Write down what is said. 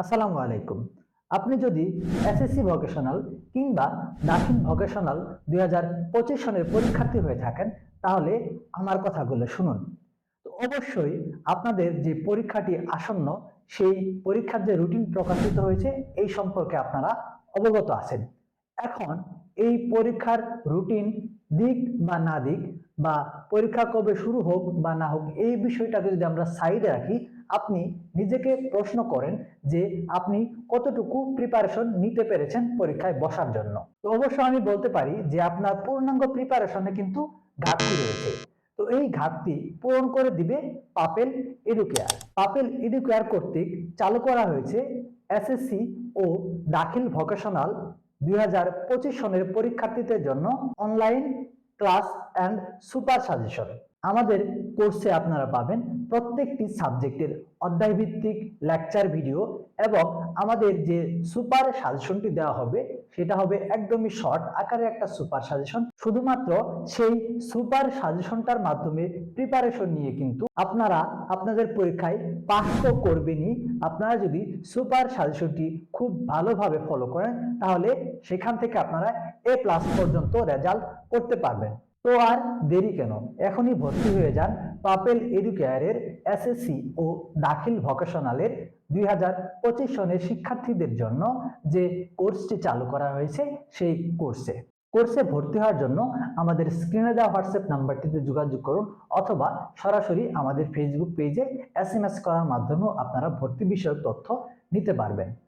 আসসালামু আলাইকুম। আপনি যদি এসএসসি ভোকেশনাল কিংবা দাখিল ভোকেশনাল দুই হাজার পঁচিশ সনের পরীক্ষার্থী হয়ে থাকেন, তাহলে আমার কথাগুলো শুনুন। তো অবশ্যই আপনাদের যে পরীক্ষাটি আসন্ন, সেই পরীক্ষার যে রুটিন প্রকাশিত হয়েছে, এই সম্পর্কে আপনারা অবগত আছেন। এখন এই পরীক্ষার রুটিন দিক বা না দিক বা পরীক্ষা কবে শুরু হোক বা না হোক এই বিষয়টাকে যদি আমরা সাইডে রাখি, আপনি নিজেকে প্রশ্ন করেন যে আপনি কতটুকু প্রিপারেশন নিতে পেরেছেন পরীক্ষায় বসার জন্য। তো অবশ্য আমি বলতে পারি যে আপনার পূর্ণাঙ্গ প্রিপারেশনে কিন্তু ঘাটতি রয়েছে। তো এই ঘাটতি পূরণ করে দিবে পাপেল এডুকেয়ার পাপেল এডুকেয়ার কর্তৃক চালু করা হয়েছে এসএসসি ও দাখিল ভোকেশনাল দুই হাজার পঁচিশ সনের পরীক্ষার্থীদের জন্য online class and super suggestion আমাদের কোর্সে আপনারা পাবেন প্রত্যেকটি সাবজেক্টের অধ্যায়ভিত্তিক লেকচার ভিডিও এবং আমাদের যে সুপার সাজেশনটি দেওয়া হবে, সেটা হবে একদমই শর্ট আকারে একটা সুপার সাজেশন শুধুমাত্র সেই সুপার সাজেশনটার মাধ্যমে প্রিপারেশন নিয়ে কিন্তু আপনারা আপনাদের পরীক্ষায় পাস তো করবেনই। আপনারা যদি সুপার সাজেশনটি খুব ভালোভাবে ফলো করেন, তাহলে সেখান থেকে আপনারা এ প্লাস পর্যন্ত রেজাল্ট করতে পারবেন। তো আর দেরি কেন? এখনই ভর্তি হয়ে যান পাপেল এডুকেয়ারের এসএসসি ও দাখিল ভোকেশনালের দুই হাজার পঁচিশ সনের শিক্ষার্থীদের জন্য যে কোর্সটি চালু করা হয়েছে সেই কোর্সে। কোর্সে ভর্তি হওয়ার জন্য আমাদের স্ক্রিনে দেওয়া হোয়াটসঅ্যাপ নাম্বারটিতে যোগাযোগ করুন অথবা সরাসরি আমাদের ফেসবুক পেজে এস করার মাধ্যমেও আপনারা ভর্তি বিষয়ক তথ্য নিতে পারবেন।